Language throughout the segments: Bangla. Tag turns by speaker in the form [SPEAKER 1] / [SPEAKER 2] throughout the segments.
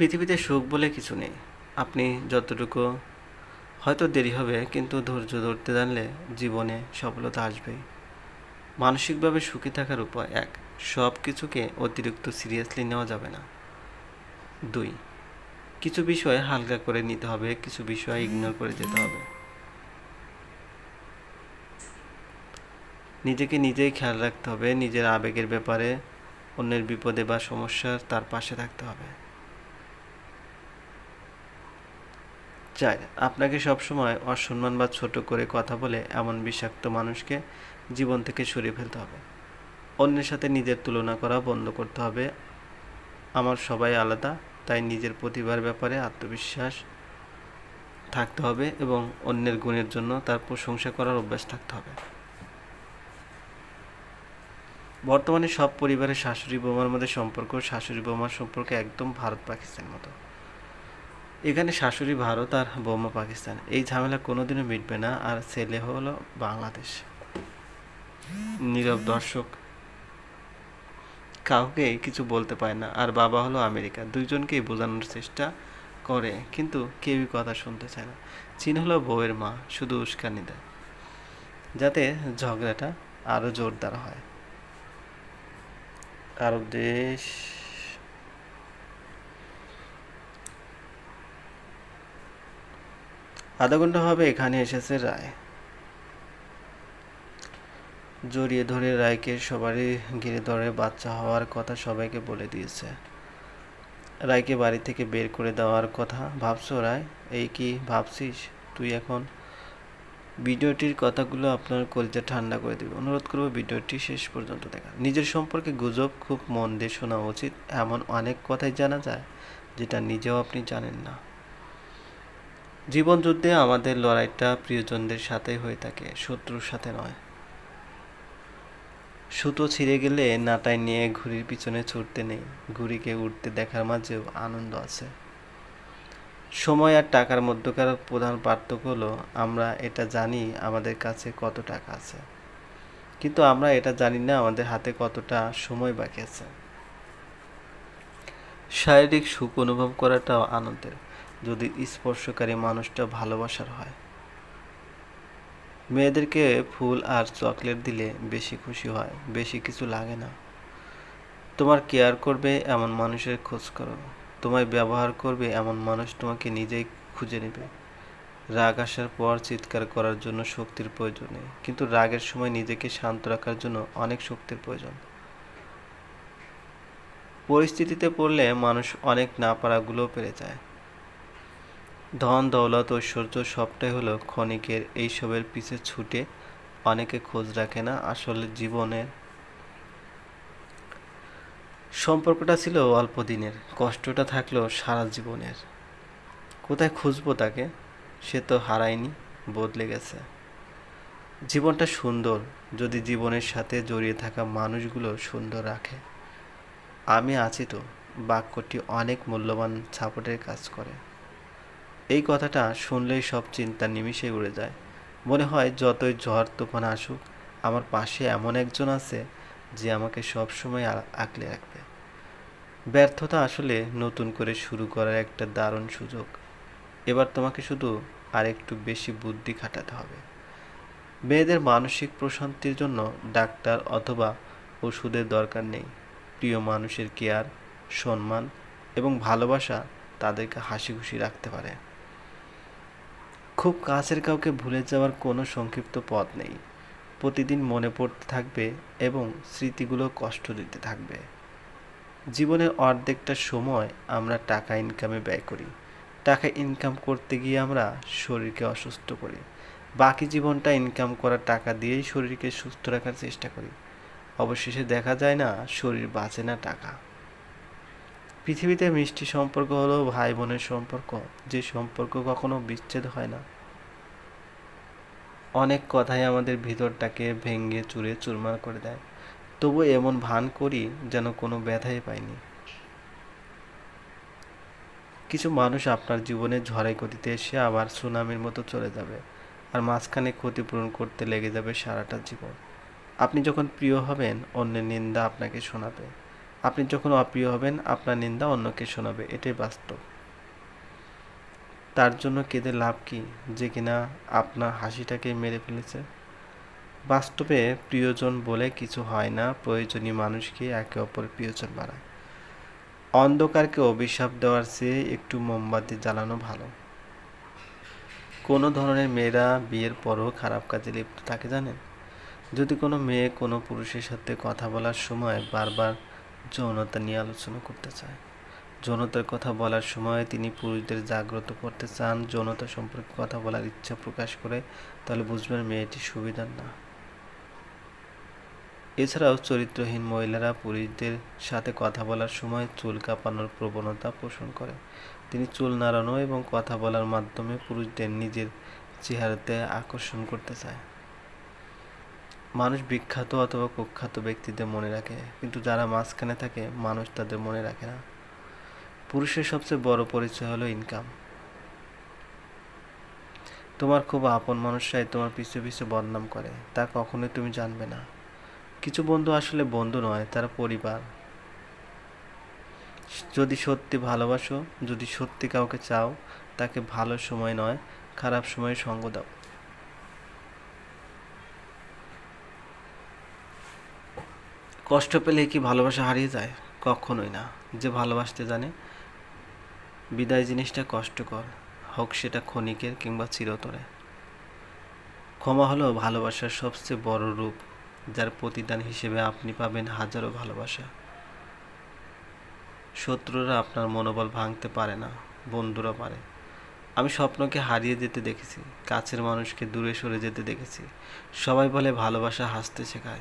[SPEAKER 1] পৃথিবীতে সুখ বলে কিছু নেই। আপনি যতটুকু হয়তো দেরি হবে, কিন্তু ধৈর্য ধরতে জানলে জীবনে সফলতা আসবেই। মানসিকভাবে সুখী থাকার উপায় এক সব কিছুকে অতিরিক্ত সিরিয়াসলি নেওয়া যাবে না। দুই, কিছু বিষয় হালকা করে নিতে হবে, কিছু বিষয় ইগনোর করে যেতে হবে। নিজেকে নিজেই খেয়াল রাখতে হবে, নিজের আবেগের ব্যাপারে, অন্যের বিপদে বা সমস্যার তার পাশে থাকতে হবে। চার আপনাকে সবসময় অসম্মান বা ছোট করে কথা বলে এমন বিষাক্ত মানুষকে জীবন থেকে সরিয়ে ফেলতে হবে। অন্যের সাথে নিজের তুলনা করা বন্ধ করতে হবে। আমার সবাই আলাদা, তাই নিজের প্রতিভার ব্যাপারে আত্মবিশ্বাস থাকতে হবে এবং অন্যের গুণের জন্য তার প্রশংসা করার অভ্যাস থাকতে হবে। বর্তমানে সব পরিবারের শাশুড়ি বৌমার মধ্যে সম্পর্ক শাশুড়ি বৌমার সম্পর্কে একদম ভারত পাকিস্তান মতো। এখানে শাশুড়ি ভারত আর বৌমা পাকিস্তান। এই ঝামেলা কোনোদিনও মিটবে না, আর ছেলে হলো বাংলাদেশ। নীরব দর্শক, কাউকে কিছু বলতে পায় না, আর বাবা হলো আমেরিকা। দুইজনকেই বোঝানোর চেষ্টা করে, কিন্তু কেউই কথা শুনতে চায় না। চীন হলো বউয়ের মা, শুধু উস্কানি দেয়, যাতে ঝগড়াটা আরও জোরদার হয়। আরব দেশ আধা ঘণ্টা হবে, এখানে এসেছে রায়। জড়িয়ে ধরে রায়কে সবারই ঘিরে ধরে বাচ্চা হওয়ার কথা সবাইকে বলে দিয়েছে। রায়কে বাড়ি থেকে বের করে দেওয়ার কথা ভাবছ রায়? এই কি ভাবছিস? তুই এখন ভিডিওটির কথাগুলো আপনার কলিজা ঠান্ডা করে দেবে। অনুরোধ করব ভিডিওটি শেষ পর্যন্ত দেখা নিজের সম্পর্কে গুজব খুব মন দিয়ে শোনা উচিত, এমন অনেক কথাই জানা যায় যেটা নিজেও আপনি জানেন না। জীবন যুদ্ধে আমাদের লড়াইটা প্রিয়জনদের সাথে হয়ে থাকে, শত্রুর সাথে নয়। সুতো ছিঁড়ে গেলে নাটাই নিয়ে ঘুড়ির পিছনে ছুটতে নেই, ঘুড়িকে উঠতে দেখার মাঝেও আনন্দ আছে। সময় আর টাকার মধ্যকার প্রধান পার্থক্য হলো, আমরা এটা জানি আমাদের কাছে কত টাকা আছে। কিন্তু আমরা এটা জানি না আমাদের হাতে কতটা সময় বাকি আছে। শারীরিক সুখ অনুভব করাটাও আনন্দের। যদি স্পর্শকারী মানুষটা ভালোবাসার হয়। মেয়েদেরকে ফুল আর চকলেট দিলে বেশি খুশি হয়, বেশি কিছু লাগে না। তোমার কেয়ার করবে এমন মানুষের খোঁজ করো। তোমায় ব্যবহার করবে এমন মানুষ তোমাকে নিজেই খুঁজে নেবে। রাগ আসার পর চিৎকার করার জন্য শক্তির প্রয়োজন নেই, কিন্তু রাগের সময় নিজেকে শান্ত রাখার জন্য অনেক শক্তির প্রয়োজন। পরিস্থিতিতে পড়লে মানুষ অনেক না পারাগুলোও পেরে যায়। ধন, দৌলত ঐশ্বর্য সবটাই হলো ক্ষণিকের এইসবের পিছে ছুটে। অনেকে খোঁজ রাখে না আসলে জীবনের। সম্পর্কটা ছিল অল্প দিনের, কষ্টটা থাকল সারা জীবনের। কোথায় খুঁজবো তাকে? সে তো হারায়নি, বদলে গেছে। জীবনটা সুন্দর, যদি জীবনের সাথে জড়িয়ে থাকা মানুষগুলো সুন্দর রাখে। আমি আছি তো, বাক্যটি অনেক মূল্যবান ছাপটের কাজ করে। এই কথাটা শুনলেই সব চিন্তা নিমিষে উড়ে যায়। মনে হয় যতই ঝড় তুফান আসুক, আমার পাশে এমন একজন আছে যে আমাকে সব সময় আঁকলে রাখবে। ব্যর্থতা আসলে নতুন করে শুরু করার একটা দারুণ সুযোগ। এবার তোমাকে শুধু আর একটু বেশি বুদ্ধি খাটাতে হবে। মেয়েদের মানসিক প্রশান্তির জন্য ডাক্তার অথবা ওষুধের দরকার নেই। প্রিয় মানুষের কেয়ার, সম্মান এবং ভালোবাসা তাদেরকে হাসি খুশি রাখতে পারে। খুব কাছের কাউকে ভুলে যাওয়ার কোনো সংক্ষিপ্ত পথ নেই। প্রতিদিন মনে পড়তে থাকবে এবং স্মৃতিগুলো কষ্ট দিতে থাকবে। জীবনের অর্ধেকটা সময় আমরা টাকা ইনকামে ব্যয় করি। টাকা ইনকাম করতে গিয়ে আমরা শরীরকে অসুস্থ করি। বাকি জীবনটা ইনকাম করা টাকা দিয়েই শরীরকে সুস্থ রাখার চেষ্টা করি। অবশেষে দেখা যায় না, শরীর বাঁচে না টাকা। পৃথিবীতে মিষ্টি সম্পর্ক হলো ভাই বোনের সম্পর্ক, যে সম্পর্ক কখনো বিচ্ছেদ হয় না। অনেক কথাই আমাদের ভিতরটাকে ভেঙে, চুরে, চুরমার করে দেয়। তবু এমন ভান করি যেন কোনো ব্যথাই পাইনি। কিছু মানুষ আপনার জীবনে ঝড়াই গতিতে এসে আবার সুনামির মতো চলে যাবে আর মাঝখানে ক্ষতিপূরণ করতে লেগে যাবে সারাটা জীবন। আপনি যখন প্রিয় হবেন, অন্যের নিন্দা আপনাকে শোনাবে। আপনি যখন অপ্রিয় হবেন, আপনার নিন্দা অন্যকে শোনাবে, এটাই বাস্তব। তার জন্য কেঁদে লাভ কি, যে কিনা আপনার হাসিটাকে মেরে ফেলেছে? বাস্তবে প্রিয়জন বলে কিছু হয় না, প্রয়োজনীয় মানুষকে একে অপরের প্রিয়জন বাড়ায় অন্ধকারকে অভিশাপ দেওয়ার চেয়ে একটু মোমবাতি জ্বালানো ভালো। কোনো ধরনের মেয়েরা বিয়ের পরও খারাপ কাজে লিপ্ত থাকে, জানেন? যদি কোনো মেয়ে কোনো পুরুষের সাথে কথা বলার সময় বারবার যৌনতা নিয়ে আলোচনা করতে চায়। যৌনতার কথা বলার সময় তিনি পুরুষদের জাগ্রত করতে চান। যৌনতা সম্পর্কে কথা বলার ইচ্ছা প্রকাশ করে, তাহলে বুঝবেন মেয়েটি সুবিধার না। এছাড়াও চরিত্রহীন মহিলারা পুরুষদের সাথে কথা বলার সময় চুল কাঁপানোর প্রবণতা পোষণ করে। তিনি চুল নাড়ানো এবং কথা বলার মাধ্যমে পুরুষদের নিজের চেহারাতে আকর্ষণ করতে চায়। মানুষ বিখ্যাত অথবা কুখ্যাত ব্যক্তিদের মনে রাখে, কিন্তু যারা মাঝখানে থাকে, মানুষ তাদের মনে রাখে না। পুরুষের সবচেয়ে বড় পরিচয় হলো ইনকাম তোমার খুব আপন মানুষরাই তোমার পিছু পিছু বদনাম করে, তা কখনোই তুমি জানবে না। কিছু বন্ধু আসলে বন্ধু নয়, তারা পরিবার। যদি সত্যি ভালোবাসো, যদি সত্যি কাউকে চাও, তাকে ভালো সময় নয়, খারাপ সময়ে সঙ্গ দাও। কষ্ট পেলে কি ভালোবাসা হারিয়ে যায়? কখনোই না। যে ভালোবাসতে জানে, বিদায় জিনিসটা কষ্টকর, হোক সেটা ক্ষণিকের কিংবা চিরতরে। ক্ষমা হলো ভালোবাসার সবচেয়ে বড় রূপ, যার প্রতিদান হিসেবে আপনি পাবেন হাজারো ভালোবাসা। শত্রুরা আপনার মনোবল ভাঙতে পারে না, বন্ধুরা পারে। আমি স্বপ্নকে হারিয়ে যেতে দেখেছি, কাছের মানুষকে দূরে সরে যেতে দেখেছি। সবাই বলে ভালোবাসা হাসতে শেখায়।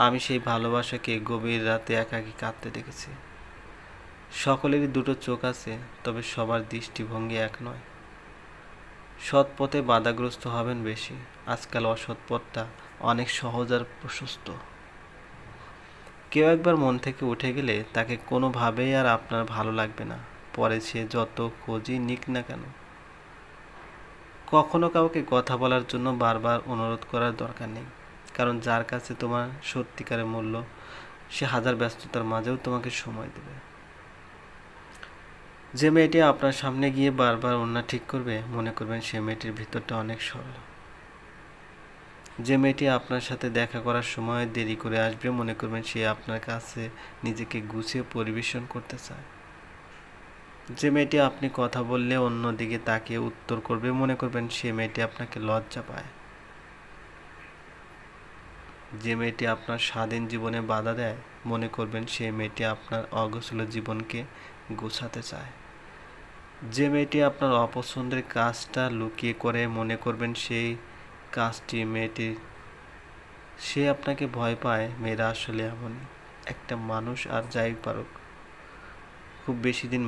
[SPEAKER 1] আমি সেই ভালোবাসাকে গভীর রাতে একাকী কাঁদতে দেখেছি। সকলেরই দুটো চোখ আছে, তবে সবার দৃষ্টিভঙ্গি এক নয়। সৎ পথে বাধাগ্রস্ত হবেন বেশি। আজকাল অসৎ পথটা অনেক সহজ আর প্রশস্ত। কেউ একবার মন থেকে উঠে গেলে তাকে কোনোভাবেই আর আপনার ভালো লাগবে না। পরে সে যত খোঁজই নিক না কেন। কখনো কাউকে কথা বলার জন্য বারবার অনুরোধ করার দরকার নেই। কারণ যার কাছে তোমার সত্যিকারের মূল্য, সে হাজার ব্যস্ততার মাঝেও তোমাকে সময় দেবে। যে মেয়েটি আপনার সামনে গিয়ে বারবার অন্যা ঠিক করবে, মনে করবেন সে মেয়েটির ভিতরটা অনেক সরল। যে মেয়েটি আপনার সাথে দেখা করার সময় দেরি করে আসবে, মনে করবেন সে আপনার কাছে নিজেকে গুছিয়ে পরিবেশন করতে চায়। যে মেয়েটি আপনি কথা বললে অন্যদিকে তাকিয়ে উত্তর করবে, মনে করবেন সে মেয়েটি আপনাকে লজ্জা পায়। যে মেয়েটি আপনার স্বাধীন জীবনে বাধা দেয়, মনে করবেন সে মেয়েটি আপনার অগোছল জীবনকে গোছাতে চায়। যে মেয়েটি আপনার অপছন্দের কাজটা লুকিয়ে করে, মনে করবেন সেই কাজটি মেয়েটি, সে আপনাকে ভয় পায়, মেয়েরা আসলে এমনই। একটা মানুষ আর যাই পারুক, খুব বেশি দিন